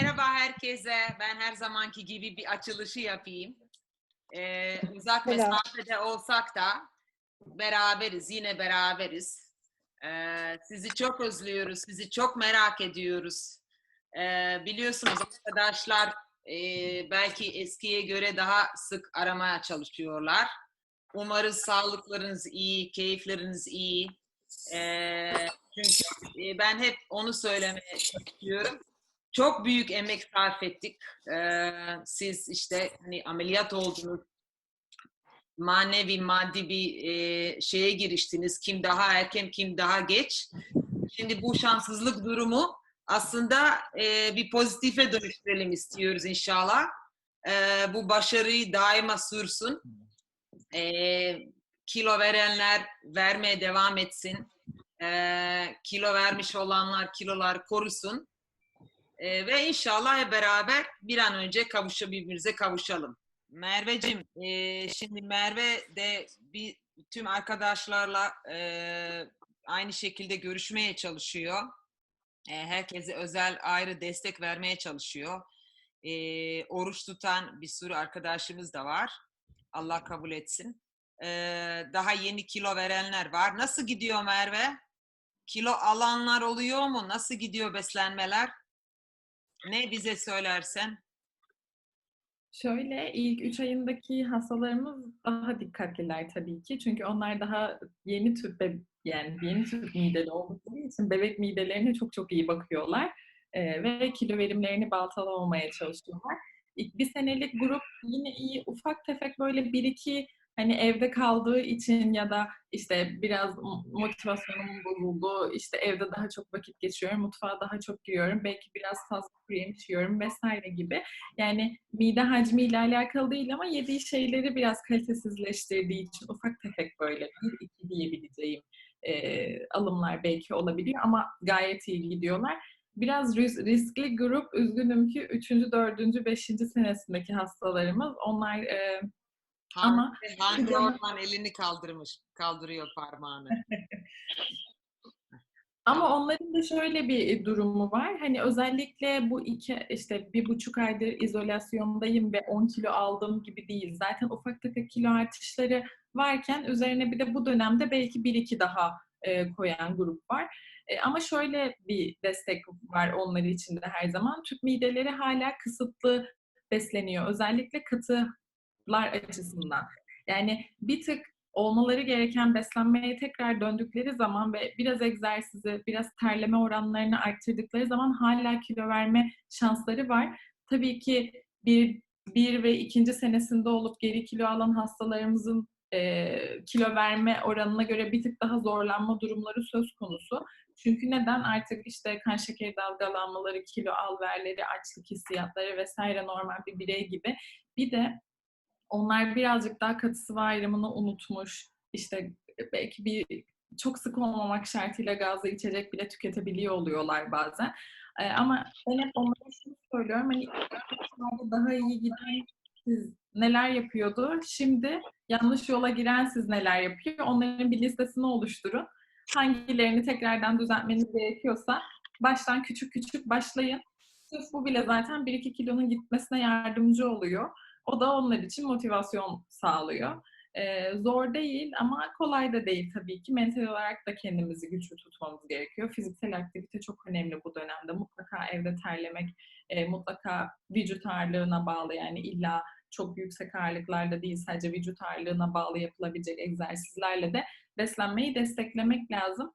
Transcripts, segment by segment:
Merhaba herkese. Ben her zamanki gibi bir açılışı yapayım. Ee, uzak Selam. mesafede olsak da beraberiz, yine beraberiz. Ee, sizi çok özlüyoruz, sizi çok merak ediyoruz. Ee, biliyorsunuz arkadaşlar e, belki eskiye göre daha sık aramaya çalışıyorlar. Umarız sağlıklarınız iyi, keyifleriniz iyi. Ee, çünkü e, ben hep onu söylemeye çalışıyorum çok büyük emek sarf ettik. Ee, siz işte hani ameliyat oldunuz. Manevi, maddi bir e, şeye giriştiniz. Kim daha erken, kim daha geç. Şimdi bu şanssızlık durumu aslında e, bir pozitife dönüştürelim istiyoruz inşallah. E, bu başarıyı daima sürsün. E, kilo verenler vermeye devam etsin. E, kilo vermiş olanlar kilolar korusun. Ee, ve inşallah hep beraber bir an önce kavuşa birbirimize kavuşalım. Merveciğim, e, şimdi Merve de bir tüm arkadaşlarla e, aynı şekilde görüşmeye çalışıyor. E, herkese özel ayrı destek vermeye çalışıyor. E, oruç tutan bir sürü arkadaşımız da var. Allah kabul etsin. E, daha yeni kilo verenler var. Nasıl gidiyor Merve? Kilo alanlar oluyor mu? Nasıl gidiyor beslenmeler? Ne bize söylersen? Şöyle ilk 3 ayındaki hastalarımız daha dikkatliler tabii ki. Çünkü onlar daha yeni tüp be- yani yeni tüp mideli oldukları için bebek midelerine çok çok iyi bakıyorlar. Ee, ve kilo verimlerini baltalamamaya çalışıyorlar. İlk bir senelik grup yine iyi ufak tefek böyle bir iki hani evde kaldığı için ya da işte biraz mo- motivasyonum bozuldu, işte evde daha çok vakit geçiyorum, mutfağa daha çok giriyorum, belki biraz fazla kuru yemiş yiyorum vesaire gibi. Yani mide hacmiyle alakalı değil ama yediği şeyleri biraz kalitesizleştirdiği için ufak tefek böyle bir iki diyebileceğim e, alımlar belki olabiliyor ama gayet iyi gidiyorlar. Biraz ris- riskli grup, üzgünüm ki 3. 4. 5. senesindeki hastalarımız. Onlar e, Ama- Hangi Hocam- Orman elini kaldırmış, kaldırıyor parmağını. Ama onların da şöyle bir durumu var. Hani özellikle bu iki işte bir buçuk aydır izolasyondayım ve 10 kilo aldım gibi değil. Zaten ufak tefek kilo artışları varken üzerine bir de bu dönemde belki bir iki daha e, koyan grup var. E, ama şöyle bir destek var onlar için de her zaman. Tüp mideleri hala kısıtlı besleniyor. Özellikle katılar açısından. Yani bir tık olmaları gereken beslenmeye tekrar döndükleri zaman ve biraz egzersizi, biraz terleme oranlarını arttırdıkları zaman hala kilo verme şansları var. Tabii ki bir, bir ve ikinci senesinde olup geri kilo alan hastalarımızın e, kilo verme oranına göre bir tık daha zorlanma durumları söz konusu. Çünkü neden? Artık işte kan şekeri dalgalanmaları, kilo alverleri, açlık hissiyatları vesaire normal bir birey gibi. Bir de onlar birazcık daha katı sıvı ayrımını unutmuş. İşte belki bir çok sık olmamak şartıyla gazlı içecek bile tüketebiliyor oluyorlar bazen. Ee, ama ben hep onlara şunu söylüyorum. Hani daha iyi giden siz neler yapıyordu? Şimdi yanlış yola giren siz neler yapıyor? Onların bir listesini oluşturun. Hangilerini tekrardan düzeltmeniz gerekiyorsa baştan küçük küçük başlayın. Sırf bu bile zaten 1-2 kilonun gitmesine yardımcı oluyor. O da onlar için motivasyon sağlıyor. Ee, zor değil ama kolay da değil tabii ki. Mental olarak da kendimizi güçlü tutmamız gerekiyor. Fiziksel aktivite çok önemli bu dönemde. Mutlaka evde terlemek, e, mutlaka vücut ağırlığına bağlı yani illa çok yüksek ağırlıklarda değil sadece vücut ağırlığına bağlı yapılabilecek egzersizlerle de beslenmeyi desteklemek lazım.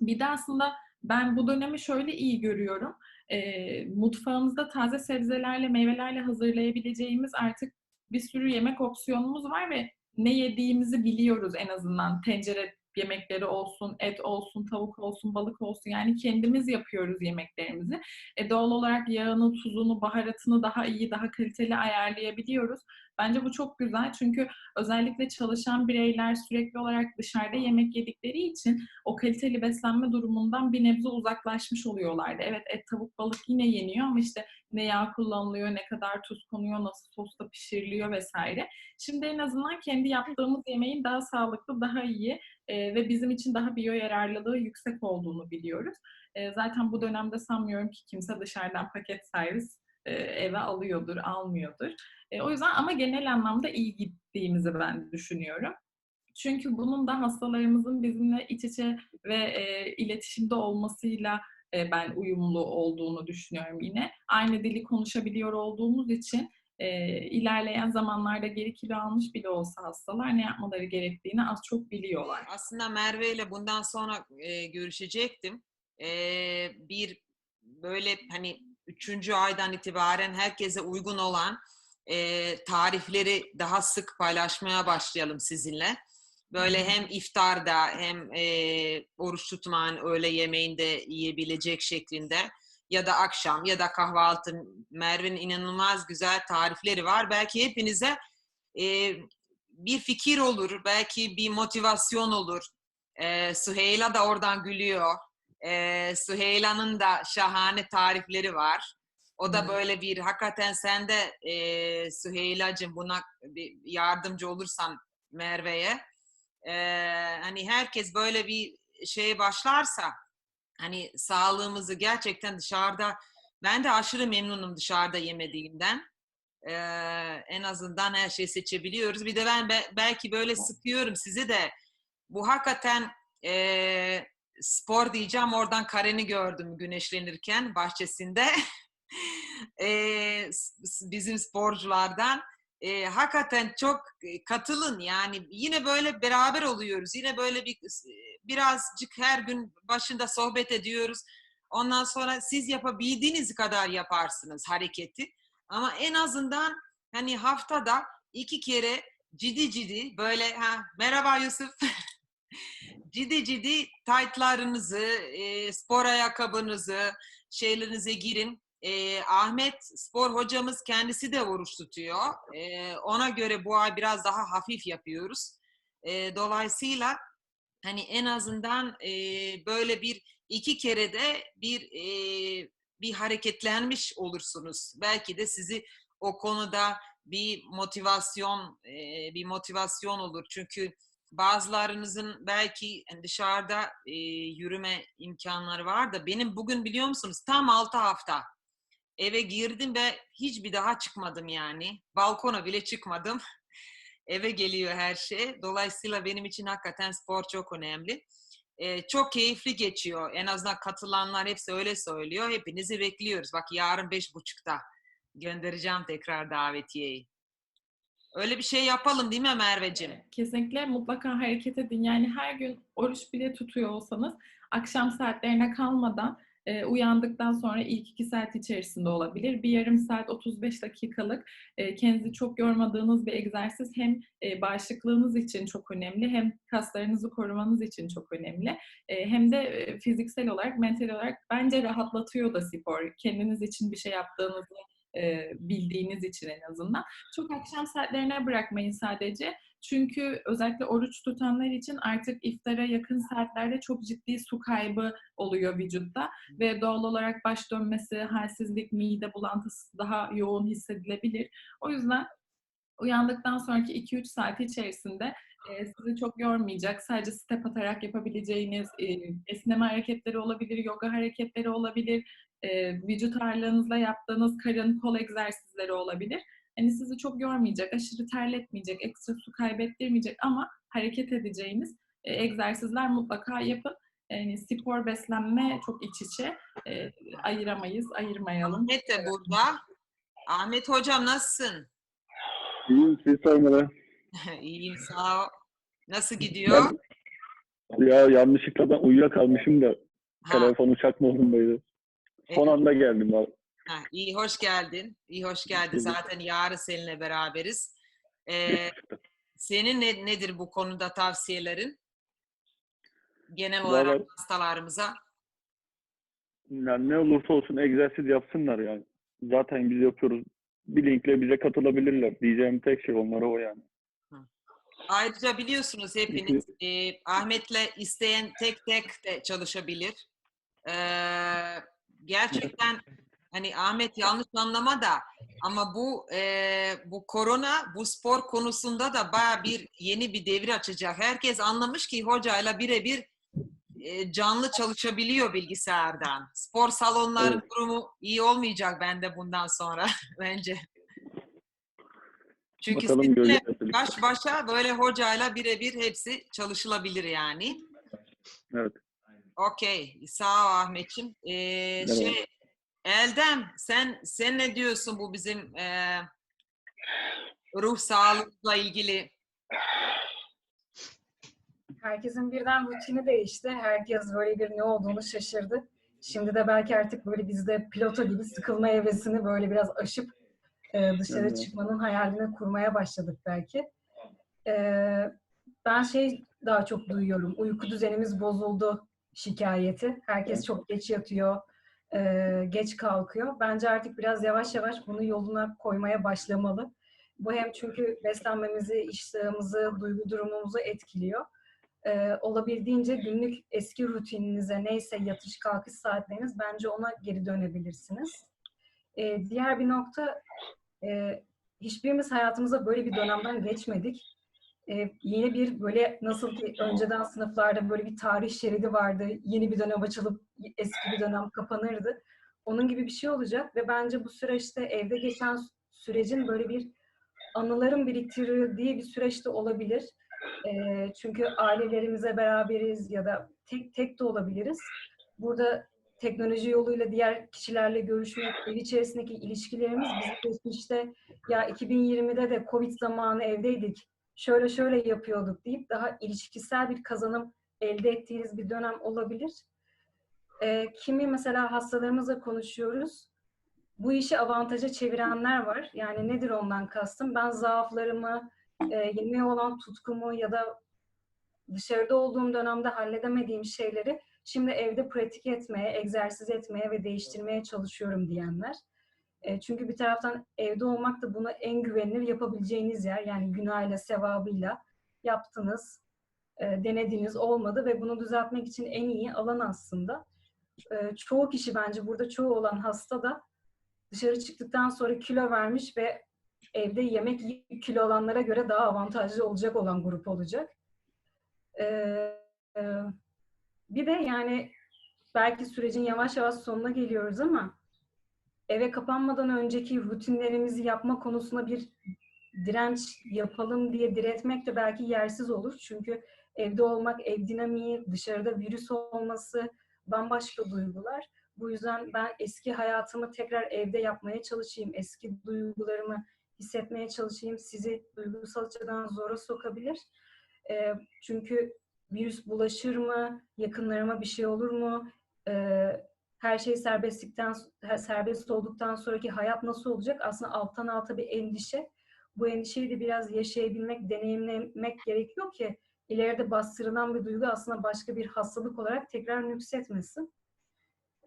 Bir de aslında ben bu dönemi şöyle iyi görüyorum. E, mutfağımızda taze sebzelerle, meyvelerle hazırlayabileceğimiz artık bir sürü yemek opsiyonumuz var ve ne yediğimizi biliyoruz en azından. Tencere yemekleri olsun, et olsun, tavuk olsun, balık olsun. Yani kendimiz yapıyoruz yemeklerimizi. E, doğal olarak yağını, tuzunu, baharatını daha iyi, daha kaliteli ayarlayabiliyoruz. Bence bu çok güzel çünkü özellikle çalışan bireyler sürekli olarak dışarıda yemek yedikleri için o kaliteli beslenme durumundan bir nebze uzaklaşmış oluyorlardı. Evet et, tavuk, balık yine yeniyor ama işte ne yağ kullanılıyor, ne kadar tuz konuyor, nasıl sosta pişiriliyor vesaire. Şimdi en azından kendi yaptığımız yemeğin daha sağlıklı, daha iyi e, ve bizim için daha biyo yararlılığı yüksek olduğunu biliyoruz. E, zaten bu dönemde sanmıyorum ki kimse dışarıdan paket servis e, eve alıyordur, almıyordur. E, o yüzden ama genel anlamda iyi gittiğimizi ben düşünüyorum. Çünkü bunun da hastalarımızın bizimle iç içe ve e, iletişimde olmasıyla e, ben uyumlu olduğunu düşünüyorum yine. Aynı dili konuşabiliyor olduğumuz için e, ilerleyen zamanlarda geri kilo almış bile olsa hastalar ne yapmaları gerektiğini az çok biliyorlar. Aslında Merve ile bundan sonra e, görüşecektim. E, bir böyle hani üçüncü aydan itibaren herkese uygun olan e, tarifleri daha sık paylaşmaya başlayalım sizinle. Böyle hem iftarda hem e, oruç tutman öğle yemeğinde yiyebilecek şeklinde ya da akşam ya da kahvaltı Merve'nin inanılmaz güzel tarifleri var. Belki hepinize e, bir fikir olur, belki bir motivasyon olur. E, Süheyla da oradan gülüyor. E, Süheyla'nın da şahane tarifleri var. O da böyle bir hakikaten sen de e, Süheyla'cığım buna bir yardımcı olursan Merve'ye e, hani herkes böyle bir şeye başlarsa hani sağlığımızı gerçekten dışarıda ben de aşırı memnunum dışarıda yemediğimden. Ee, en azından her şeyi seçebiliyoruz. Bir de ben be- belki böyle sıkıyorum sizi de. Bu hakikaten e, spor diyeceğim. Oradan Karen'i gördüm güneşlenirken bahçesinde. E, bizim sporculardan. E, hakikaten çok e, katılın yani yine böyle beraber oluyoruz. Yine böyle bir birazcık her gün başında sohbet ediyoruz. Ondan sonra siz yapabildiğiniz kadar yaparsınız hareketi. Ama en azından hani haftada iki kere ciddi ciddi böyle ha merhaba Yusuf ciddi ciddi taytlarınızı, e, spor ayakkabınızı, şeylerinize girin. E, Ahmet spor hocamız kendisi de oruç tutuyor. E, ona göre bu ay biraz daha hafif yapıyoruz. E, dolayısıyla hani en azından e, böyle bir iki kere de bir e, bir hareketlenmiş olursunuz. Belki de sizi o konuda bir motivasyon e, bir motivasyon olur. Çünkü bazılarınızın belki dışarıda e, yürüme imkanları var da benim bugün biliyor musunuz tam 6 hafta eve girdim ve hiçbir daha çıkmadım yani. Balkona bile çıkmadım. eve geliyor her şey. Dolayısıyla benim için hakikaten spor çok önemli. Ee, çok keyifli geçiyor. En azından katılanlar hepsi öyle söylüyor. Hepinizi bekliyoruz. Bak yarın beş buçukta göndereceğim tekrar davetiyeyi. Öyle bir şey yapalım değil mi Merveciğim? Kesinlikle mutlaka hareket edin. Yani her gün oruç bile tutuyor olsanız akşam saatlerine kalmadan e, uyandıktan sonra ilk iki saat içerisinde olabilir. Bir yarım saat 35 dakikalık e, kendinizi çok yormadığınız bir egzersiz hem e, bağışıklığınız için çok önemli hem kaslarınızı korumanız için çok önemli. E, hem de e, fiziksel olarak, mental olarak bence rahatlatıyor da spor. Kendiniz için bir şey yaptığınızı e, bildiğiniz için en azından. Çok akşam saatlerine bırakmayın sadece. Çünkü özellikle oruç tutanlar için artık iftara yakın saatlerde çok ciddi su kaybı oluyor vücutta ve doğal olarak baş dönmesi, halsizlik, mide bulantısı daha yoğun hissedilebilir. O yüzden uyandıktan sonraki 2-3 saat içerisinde e, sizi çok yormayacak, sadece step atarak yapabileceğiniz e, esneme hareketleri olabilir, yoga hareketleri olabilir, e, vücut ağırlığınızla yaptığınız karın, kol egzersizleri olabilir. Hani sizi çok yormayacak, aşırı terletmeyecek, ekstra su kaybettirmeyecek ama hareket edeceğiniz e, egzersizler mutlaka yapın. Yani spor, beslenme çok iç içe. E, ayıramayız, ayırmayalım. Ahmet de burada. Ahmet hocam nasılsın? İyiyim siz sormalı. İyiyim sağ ol. Nasıl gidiyor? Ben, ya yanlışlıkla ben uyuyakalmışım da Ha, telefonu çakma modundaydı. Son evet. anda geldim. abi. Ha, iyi hoş geldin. İyi hoş geldin. Zaten yarın seninle beraberiz. Ee, senin ne, nedir bu konuda tavsiyelerin? Genel olarak Vallahi- hastalarımıza. Yani ne olursa olsun egzersiz yapsınlar yani. Zaten biz yapıyoruz. Bir linkle bize katılabilirler. Diyeceğim tek şey onlara o yani. Ayrıca biliyorsunuz hepiniz e, Ahmet'le isteyen tek tek de çalışabilir. Ee, gerçekten hani Ahmet yanlış anlama da ama bu e, bu korona bu spor konusunda da baya bir yeni bir devir açacak. Herkes anlamış ki hocayla birebir e, canlı çalışabiliyor bilgisayardan. Spor salonların Evet. durumu iyi olmayacak bende bundan sonra bence. Çünkü Bakalım sizinle baş başa böyle hocayla birebir hepsi çalışılabilir yani. Evet. Okey. Sağ ol Ahmetciğim. Ee, Merhaba. şey, Eldem sen sen ne diyorsun bu bizim e, ruh sağlığıyla ilgili? Herkesin birden rutini değişti. Herkes böyle bir ne olduğunu şaşırdı. Şimdi de belki artık böyle bizde pilota gibi sıkılma evresini böyle biraz aşıp e, dışarı Evet. çıkmanın hayalini kurmaya başladık belki. E, ben şey daha çok duyuyorum. Uyku düzenimiz bozuldu şikayeti. Herkes çok geç yatıyor, geç kalkıyor. Bence artık biraz yavaş yavaş bunu yoluna koymaya başlamalı. Bu hem çünkü beslenmemizi, iştahımızı, duygu durumumuzu etkiliyor olabildiğince günlük eski rutininize neyse yatış kalkış saatleriniz bence ona geri dönebilirsiniz. Diğer bir nokta e, hiçbirimiz hayatımıza böyle bir dönemden geçmedik. E, yeni bir böyle nasıl ki önceden sınıflarda böyle bir tarih şeridi vardı. Yeni bir dönem açılıp eski bir dönem kapanırdı. Onun gibi bir şey olacak ve bence bu süreçte evde geçen sürecin böyle bir anıların biriktirildiği bir süreçte olabilir. E, çünkü ailelerimize beraberiz ya da tek tek de olabiliriz. Burada teknoloji yoluyla diğer kişilerle görüşmek, ev içerisindeki ilişkilerimiz bizim geçmişte ya 2020'de de Covid zamanı evdeydik, şöyle şöyle yapıyorduk deyip daha ilişkisel bir kazanım elde ettiğiniz bir dönem olabilir. E, kimi mesela hastalarımızla konuşuyoruz. Bu işi avantaja çevirenler var. Yani nedir ondan kastım? Ben zaaflarımı, e, yemeğe olan tutkumu ya da dışarıda olduğum dönemde halledemediğim şeyleri şimdi evde pratik etmeye, egzersiz etmeye ve değiştirmeye çalışıyorum diyenler. E, çünkü bir taraftan evde olmak da buna en güvenilir yapabileceğiniz yer. Yani günahıyla, sevabıyla yaptınız, e, denediniz, olmadı ve bunu düzeltmek için en iyi alan aslında. E, çoğu kişi bence burada çoğu olan hasta da dışarı çıktıktan sonra kilo vermiş ve evde yemek yiyip kilo olanlara göre daha avantajlı olacak olan grup olacak. Bir de yani belki sürecin yavaş yavaş sonuna geliyoruz ama eve kapanmadan önceki rutinlerimizi yapma konusunda bir direnç yapalım diye diretmek de belki yersiz olur. Çünkü evde olmak, ev dinamiği, dışarıda virüs olması bambaşka duygular. Bu yüzden ben eski hayatımı tekrar evde yapmaya çalışayım. Eski duygularımı hissetmeye çalışayım. Sizi duygusal açıdan zora sokabilir. E, çünkü virüs bulaşır mı? Yakınlarıma bir şey olur mu? E, her şey serbestlikten serbest olduktan sonraki hayat nasıl olacak? Aslında alttan alta bir endişe. Bu endişeyi de biraz yaşayabilmek, deneyimlemek gerekiyor ki ileride bastırılan bir duygu aslında başka bir hastalık olarak tekrar nüksetmesin.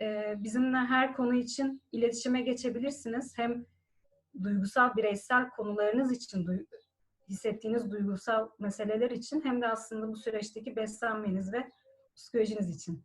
Ee, bizimle her konu için iletişime geçebilirsiniz. Hem duygusal, bireysel konularınız için, duy- hissettiğiniz duygusal meseleler için hem de aslında bu süreçteki beslenmeniz ve psikolojiniz için.